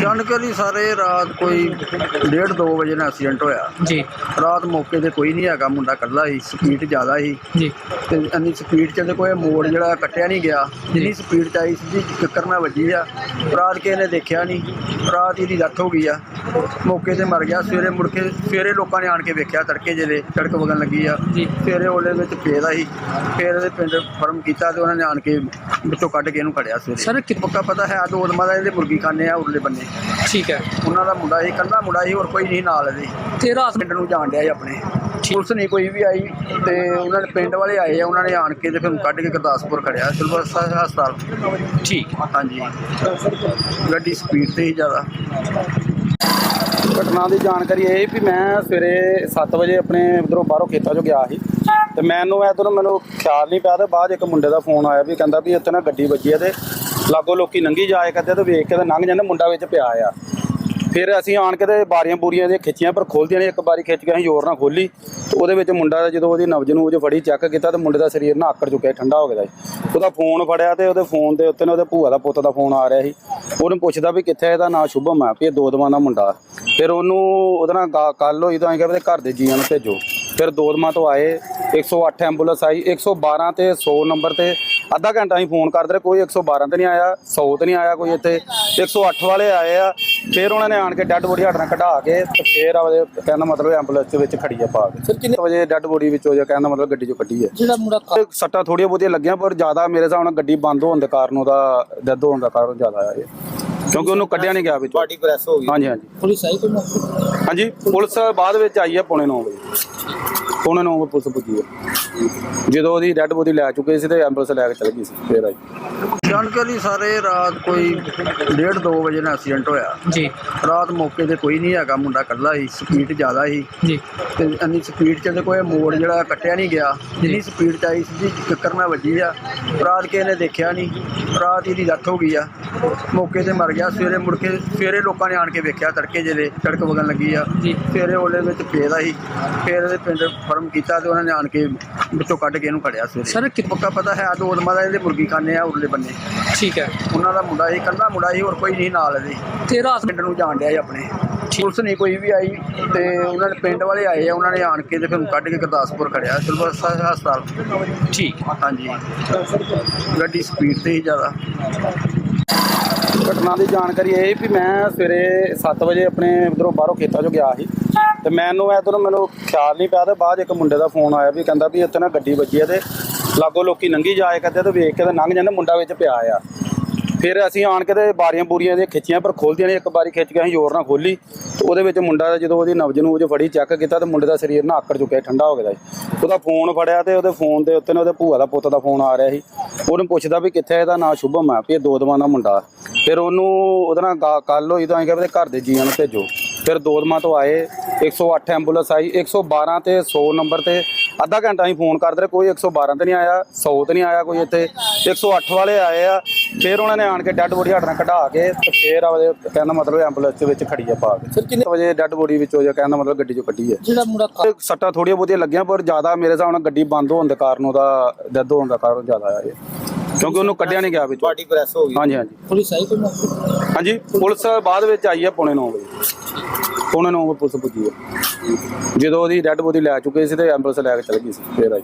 ਜਾਣਕਾਰੀ ਸਾਰੇ ਰਾਤ ਕੋਈ 1:30 2 ਵਜੇ ਨਾਲ ਐਕਸੀਡੈਂਟ ਹੋਇਆ। ਜੀ। ਰਾਤ ਮੌਕੇ ਤੇ ਕੋਈ ਨਹੀਂ ਹੈਗਾ ਮੁੰਡਾ ਇਕੱਲਾ ਹੀ ਸਪੀਡ ਜ਼ਿਆਦਾ ਸੀ। ਜੀ। ਤੇ ਇੰਨੀ ਸਪੀਡ ਚ ਤੇ ਕੋਈ ਮੋੜ ਜਿਹੜਾ ਕੱਟਿਆ ਨਹੀਂ ਗਿਆ ਜਿੰਨੀ ਸਪੀਡ ਚ ਆਈ ਸੀ ਚੱਕਰ ਨਾਲ ਵੱਜੀ ਆ। ਰਾਤ ਕਿਸੇ ਨੇ ਦੇਖਿਆ ਨਹੀਂ ਰਾਤ ਹੀ ਦੀ ਡੈਥ ਹੋ ਗਈ ਆ। ਮੌਕੇ ਤੇ ਮਰ ਗਿਆ ਸਵੇਰੇ ਮੁੜ ਕੇ ਸਵੇਰੇ ਲੋਕਾਂ ਨੇ ਆਣ ਕੇ ਵੇਖਿਆ ਤੜਕੇ ਜਿਹੜੇ ਸੜਕ ਵਗਣ ਲੱਗੀ ਆ। ਜੀ। ਸਵੇਰੇ ਉਹਦੇ ਵਿੱਚ ਪੇਦਾ ਸੀ ਫਿਰ ਇਹਦੇ ਪਿੰਡ ਫਰਮ ਕੀਤਾ ਤੇ ਉਹਨਾਂ ਨੇ ਆਣ ਕੇ ਵਿੱਚੋਂ ਕੱਢ ਕੇ ਇਹਨੂੰ ਖੜਿਆ ਸਵੇਰੇ। ਸਰ ਕਿ- ਪੱਕਾ ਪਤਾ ਹੈ ਦੋ ਦਮਾ ਦਾ ਇਹਦੇ ਮੁਰਗੀ ਖਾਨੇ ਆ ਉਰਲੇ ਬੰਨੇ। ਠੀਕ ਹੈ। ਉਹਨਾਂ ਦਾ ਮੁੰਡਾ ਸੀ ਕੱਲਾ ਮੁੰਡਾ ਸੀ ਹੋਰ ਕੋਈ ਨਹੀਂ ਨਾਲ ਇਹਦੇ। ਤੇ ਰਾਤ ਪਿੰਡ ਨੂੰ ਜਾਣ ਡਿਆ ਸੀ ਆਪਣੇ। ਪੁਲਿਸ ਨਹੀਂ ਕੋਈ ਵੀ ਆਈ ਤੇ ਉਹਨਾਂ ਨੇ ਪਿੰਡ ਵਾਲੇ ਆਏ ਆ ਉਹਨਾਂ ਨੇ ਆਣ ਕੇ ਤੇ ਫਿਰ ਉਹਨੂੰ ਕੱਢ ਕੇ ਗੁਰਦਾਸਪੁਰ ਖੜਿਆ ਸਿਲਵਰ ਹਸਪਤਾਲ। ਠੀਕ। ਹਾਂਜੀ। ਗੱਡੀ ਸਪੀਡ ਤੇ ਹੀ ਜ਼ਿਆਦਾ। ਘਟਨਾ ਦੀ ਜਾਣਕਾਰੀ ਇਹ ਵੀ ਮੈਂ ਸਵੇਰੇ 7 ਵਜੇ ਆਪਣੇ ਉਧਰੋਂ ਬਾਹਰੋਂ ਖੇਤਾਂ 'ਚੋਂ ਗਿਆ ਸੀ। ਤੇ ਮੈਨੂੰ ਇਧਰੋਂ ਮੈਨੂੰ ਖਿਆਲ ਨਹੀਂ ਪਿਆ ਤੇ ਬਾਅਦ ਇੱਕ ਮੁੰਡੇ ਦਾ ਫੋਨ ਆਇਆ ਵੀ ਕਹਿੰਦਾ ਵੀ ਇੱਥੇ ਨਾ ਗੱਡੀ ਵੱਜੀ ਹੈ ਤੇ ਲਾਗੋ ਲੋਕੀ ਲੰਘੀ ਜਾਏ ਕਰਦੇ ਤੇ ਵੇਖ ਕੇ ਤਾਂ ਲੰਘ ਜਾਂਦੇ, ਮੁੰਡਾ ਵਿੱਚ ਪਿਆ ਆ। ਫਿਰ ਅਸੀਂ ਆਣ ਕੇ ਤੇ ਬਾਰੀਆਂ ਬੂਰੀਆਂ ਦੇ ਖਿੱਚੀਆਂ, ਪਰ ਖੋਲਦੀਆਂ ਨੇ ਇੱਕ ਵਾਰੀ ਖਿੱਚ ਕੇ ਅਸੀਂ ਜ਼ੋਰ ਨਾਲ ਖੋਲੀ ਤੇ ਉਹਦੇ ਵਿੱਚ ਮੁੰਡਾ ਜਦੋਂ ਉਹਦੀ ਨਬਜ ਨੂੰ ਉਹ 'ਚ ਫੜੀ ਚੈੱਕ ਕੀਤਾ ਤੇ ਮੁੰਡੇ ਦਾ ਸਰੀਰ ਨਾ ਆਕੜ ਚੁੱਕਿਆ, ਠੰਡਾ ਹੋ ਗਿਆ ਸੀ। ਉਹਦਾ ਫੋਨ ਫੜਿਆ ਤੇ ਉਹਦੇ ਫੋਨ ਦੇ ਉੱਤੇ ਨਾ ਉਹਦੇ ਭੂਆ ਦਾ ਪੁੱਤ ਦਾ ਫੋਨ ਆ ਰਿਹਾ ਸੀ। ਉਹਨੂੰ ਪੁੱਛਦਾ ਵੀ ਕਿੱਥੇ ਇਹਦਾ ਨਾਂ ਸ਼ੁਭਮ ਆ, ਵੀ ਇਹ ਦੋ ਦਵਾਂ ਦਾ ਮੁੰਡਾ। ਫਿਰ ਉਹਨੂੰ ਉਹਦੇ ਨਾਲ ਗਾ- ਗੱਲ ਹੋਈ ਤਾਂ ਅਸੀਂ ਕਿਹਾ ਘਰ ਦੇ ਜੀਆਂ ਨੂੰ ਭੇਜੋ। ਫਿਰ ਦੋ ਤੋਂ ਆਏ 108 ਐਂਬੂਲੈਂਸ ਆਈ 112 ਤੇ 100 ਨੰਬਰ ਤੇ ਅੱਧਾ ਘੰਟਾ ਅਸੀਂ ਫੋਨ ਕਰਦੇ ਰਹੇ ਕੋਈ 112 ਤੇ ਨਹੀਂ ਆਇਆ 100 ਤੇ ਨਹੀਂ ਆਇਆ ਕੋਈ ਇੱਥੇ 108 ਵਾਲੇ ਆਏ ਆ ਫਿਰ ਉਹਨਾਂ ਨੇ ਆਣ ਕੇ ਡੈੱਡ ਬੋਡੀ ਹਟਣਾ ਕਢਾ ਕੇ ਤੇ ਫਿਰ ਆਪਦੇ ਕਹਿੰਦਾ ਮਤਲਬ ਐਂਬੂਲੈਂਸ ਦੇ ਵਿੱਚ ਖੜੀ ਆ ਪਾ ਕੇ। ਫਿਰ ਕਿੰਨੇ ਵਜੇ ਡੈੱਡ ਬੋਡੀ ਵਿੱਚੋਂ ਜਾਂ ਕਹਿੰਦਾ ਮਤਲਬ ਗੱਡੀ ਚੋਂ ਕੱਢੀ ਹੈ ਜਿਹੜਾ ਮੁੰਡਾ ਸੱਟਾਂ ਥੋੜੀਆਂ ਬਹੁਤੀਆਂ ਲੱਗੀਆਂ ਪਰ ਜ਼ਿਆਦਾ ਮੇਰੇ ਹਿਸਾਬ ਨਾਲ ਗੱਡੀ ਬੰਦ ਹੋਣ ਦੇ ਕਾਰਨ ਉਹਦਾ ਡੈਥ ਹੋਣ ਦਾ ਕਾਰਨ ਜ਼ਿਆਦਾ ਆ ਕਿਉਂਕਿ ਉਹਨੂੰ ਕੱਢਿਆ ਨਹੀਂ ਗਿਆ ਵਿੱਚੋਂ। ਬਾਡੀ ਪ੍ਰੈਸ ਹੋ ਗਈ। ਹਾਂਜੀ ਹਾਂਜੀ। ਪੁਲਿਸ ਆਈ ਕੋਈ? ਹਾਂਜੀ ਪੁਲਿਸ ਬਾਅਦ ਵਿੱਚ ਆਈ ਹੈ ਪੌਣੇ 9 ਵਜੇ। ਪੌਣੇ 9 ਵਜੇ ਪੁਲਿਸ ਪੁੱਜੀ ਹੈ ਜਦੋਂ ਉਹਦੀ ਡੈੱਡ ਬੋਡੀ ਲੈ ਚੁੱਕੇ ਸੀ ਤੇ ਐਂਬੂਲੈਂਸ ਲੈ ਕੇ ਚਲ ਗਈ ਸੀ, ਫੇਰ ਆਈ। ਜਾਣਕਾਰੀ ਸਾਰੇ ਰਾਤ ਕੋਈ 1:30 2 ਵਜੇ ਨਾਲ ਐਕਸੀਡੈਂਟ ਹੋਇਆ। ਜੀ। ਰਾਤ ਮੌਕੇ ਤੇ ਕੋਈ ਨਹੀਂ ਹੈਗਾ ਮੁੰਡਾ ਇਕੱਲਾ ਹੀ ਸਪੀਡ ਜ਼ਿਆਦਾ ਸੀ। ਜੀ। ਤੇ ਇੰਨੀ ਸਪੀਡ ਚ ਤੇ ਕੋਈ ਮੋੜ ਜਿਹੜਾ ਕੱਟਿਆ ਨਹੀਂ ਗਿਆ। ਜਿੰਨੀ ਸਪੀਡ ਚ ਆਈ ਸੀ ਚੱਕਰ ਨਾਲ ਵੱਜੀ ਆ। ਰਾਤ ਕਿਸੇ ਨੇ ਦੇਖਿਆ ਨਹੀਂ। ਰਾਤ ਹੀ ਦੀ ਡੈਥ ਹੋ ਗਈ ਆ। ਮੌਕੇ ਤੇ ਮਰ ਗਿਆ। ਸਵੇਰੇ ਮੁੜ ਕੇ ਸਵੇਰੇ ਲੋਕਾਂ ਨੇ ਆਣ ਕੇ ਵੇਖਿਆ ਤੜਕੇ ਜਿਹੜੇ ਸੜਕ ਵਗਣ ਲੱਗੀ ਆ। ਜੀ। ਸਵੇਰੇ ਉਹਦੇ ਵਿੱਚ ਪੇਦਾ ਸੀ ਫਿਰ ਇਹਦੇ ਪਿੰਡ ਫਰਮ ਕੀਤਾ ਤੇ ਉਹਨਾਂ ਨੇ ਆਣ ਕੇ ਵਿੱਚੋਂ ਕੱਢ ਕੇ ਇਹਨੂੰ ਖੜਿਆ ਸਰ ਸਵੇਰੇ ਕਿ- ਪੱਕਾ ਪਤਾ ਹੈ ਦੋ ਦਮਾ ਦਾ ਇਹਦੇ ਮੁਰਗੀ ਖਾਨੇ ਆ ਉਰਲੇ ਬੰਨੇ। ਠੀਕ ਹੈ। ਉਹਨਾਂ ਦਾ ਮੁੰਡਾ ਸੀ ਕੱਲਾ ਮੁੰਡਾ ਸੀ ਹੋਰ ਕੋਈ ਨਹੀਂ ਨਾਲ ਇਹਦੇ ਤੇ ਰਾਤ ਪਿੰਡ ਨੂੰ ਜਾਣ ਡਿਆ ਸੀ ਆਪਣੇ। ਪੁਲਿਸ ਨਹੀਂ ਕੋਈ ਵੀ ਆਈ ਤੇ ਉਹਨਾਂ ਨੇ ਪਿੰਡ ਵਾਲੇ ਆਏ ਆ ਉਹਨਾਂ ਨੇ ਆਣ ਕੇ ਤੇ ਫਿਰ ਕੱਢ ਕੇ ਗੁਰਦਾਸਪੁਰ ਖੜਿਆ ਸਿਲਵਰ ਹਸਪਤਾਲ। ਠੀਕ। ਹਾਂਜੀ। ਗੱਡੀ ਸਪੀਡ ਤੇ ਹੀ ਜ਼ਿਆਦਾ। ਘਟਨਾ ਦੀ ਜਾਣਕਾਰੀ ਇਹ ਵੀ ਮੈਂ ਸਵੇਰੇ 7 ਵਜੇ ਆਪਣੇ ਉਧਰੋਂ ਬਾਹਰੋਂ ਖੇਤਾਂ 'ਚੋਂ ਗਿਆ ਸੀ। ਤੇ ਮੈਨੂੰ ਇਧਰੋਂ ਮੈਨੂੰ ਖਿਆਲ ਨਹੀਂ ਪਿਆ ਤੇ ਬਾਅਦ ਇੱਕ ਮੁੰਡੇ ਦਾ ਫੋਨ ਆਇਆ ਵੀ ਕਹਿੰਦਾ ਵੀ ਇੱਥੇ ਨਾ ਗੱਡੀ ਵੱਜੀ ਹੈ ਤੇ ਲਾਗੋ ਲੋਕੀ ਲੰਘੀ ਜਾਏ ਕਰਦੇ ਤੇ ਵੇਖ ਕੇ ਤਾਂ ਲੰਘ ਜਾਂਦੇ, ਮੁੰਡਾ ਵਿੱਚ ਪਿਆ ਆ। ਫਿਰ ਅਸੀਂ ਆਣ ਕੇ ਤੇ ਬਾਰੀਆਂ ਬੂਰੀਆਂ ਦੇ ਖਿੱਚੀਆਂ, ਪਰ ਖੋਲਦੀਆਂ ਨੇ, ਇੱਕ ਵਾਰੀ ਖਿੱਚ ਕੇ ਅਸੀਂ ਜ਼ੋਰ ਨਾਲ ਖੋਲੀ ਤੇ ਉਹਦੇ ਵਿੱਚ ਮੁੰਡਾ ਜਦੋਂ ਉਹਦੀ ਨਬਜ ਨੂੰ ਉਹ ਫੜੀ ਚੈੱਕ ਕੀਤਾ ਤੇ ਮੁੰਡੇ ਦਾ ਸਰੀਰ ਨਾ ਆਕੜ ਚੁੱਕਿਆ, ਠੰਡਾ ਹੋ ਗਿਆ ਸੀ। ਉਹਦਾ ਫੋਨ ਫੜਿਆ ਤੇ ਉਹਦੇ ਫੋਨ ਦੇ ਉੱਤੇ ਨੇ ਉਹਦੇ ਭੂਆ ਦਾ ਪੁੱਤ ਦਾ ਫੋਨ ਆ ਰਿਹਾ ਸੀ। ਉਹਨੂੰ ਪੁੱਛਦਾ ਵੀ ਕਿੱਥੇ ਇਹਦਾ ਨਾਂ ਸ਼ੁਭਮ ਆ, ਵੀ ਇਹ ਦੋ ਦਵਾਂ ਦਾ ਮੁੰਡਾ। ਫਿਰ ਉਹਨੂੰ ਉਹਦੇ ਨਾਲ ਗਾ- ਗੱਲ ਹੋਈ ਤਾਂ ਅਸੀਂ ਕਿਹਾ ਘਰ ਦੇ ਜੀਆਂ ਨੂੰ ਭੇਜੋ। ਫਿਰ ਦੋ ਤੋਂ ਆਏ 108 ਐਂਬੂਲੈਂਸ ਆਈ 112 ਤੇ 100 ਨੰਬਰ ਤੇ ਅੱਧਾ ਘੰਟਾ ਅਸੀਂ ਫੋਨ ਕਰਦੇ ਰਹੇ ਕੋਈ 112 ਤੇ ਨਹੀਂ ਆਇਆ 100 ਤੇ ਨਹੀਂ ਆਇਆ ਕੋਈ ਇੱਥੇ 108 ਵਾਲੇ ਆਏ ਆ ਫਿਰ ਉਹਨਾਂ ਨੇ ਆਣ ਕੇ ਡੈੱਡ ਬੋਡੀ ਹਟਣਾ ਕਢਾ ਕੇ ਤੇ ਫਿਰ ਆਪਦੇ ਕਹਿੰਦਾ ਮਤਲਬ ਐਂਬੂਲੈਂਸ ਦੇ ਵਿੱਚ ਖੜੀ ਆ ਪਾ ਕੇ। ਫਿਰ ਕਿੰਨੇ ਵਜੇ ਡੈੱਡ ਬੋਡੀ ਵਿੱਚੋਂ ਜਾਂ ਕਹਿੰਦਾ ਮਤਲਬ ਗੱਡੀ ਚੋਂ ਕੱਢੀ ਹੈ ਜਿਹੜਾ ਮੁੰਡਾ ਤੇ ਸੱਟਾਂ ਥੋੜੀਆਂ ਬਹੁਤੀਆਂ ਲੱਗੀਆਂ ਪਰ ਜ਼ਿਆਦਾ ਮੇਰੇ ਹਿਸਾਬ ਨਾਲ ਗੱਡੀ ਬੰਦ ਹੋਣ ਦੇ ਕਾਰਨ ਉਹਦਾ ਡੈਥ ਹੋਣ ਦਾ ਕਾਰਨ ਜ਼ਿਆਦਾ ਆ ਇਹ। ਕਿਉਂਕਿ ਉਹਨੂੰ ਕੱਢਿਆ ਨਹੀਂ ਗਿਆ ਵਿੱਚੋਂ। ਬਾਡੀ ਪ੍ਰੈਸ ਹੋ ਗਈ। ਹਾਂਜੀ ਹਾਂਜੀ। ਪੁਲਿਸ ਆਈ ਕੋਈ? ਹਾਂਜੀ ਪੁਲਿਸ ਬਾਅਦ ਵਿੱਚ ਆਈ ਹੈ ਪੌਣੇ 9 ਵਜੇ। ਪੌਣੇ 9 ਵਜੇ ਪੁਲਿਸ ਪੁੱਜੀ ਹੈ ਜਦੋਂ ਉਹਦੀ ਡੈੱਡ ਬੋਡੀ ਲੈ ਚੁੱਕੇ ਸੀ ਤੇ ਐਂਬੂਲੈਂਸ ਲੈ ਕੇ ਚਲ ਗਈ ਸੀ, ਫੇਰ ਆਈ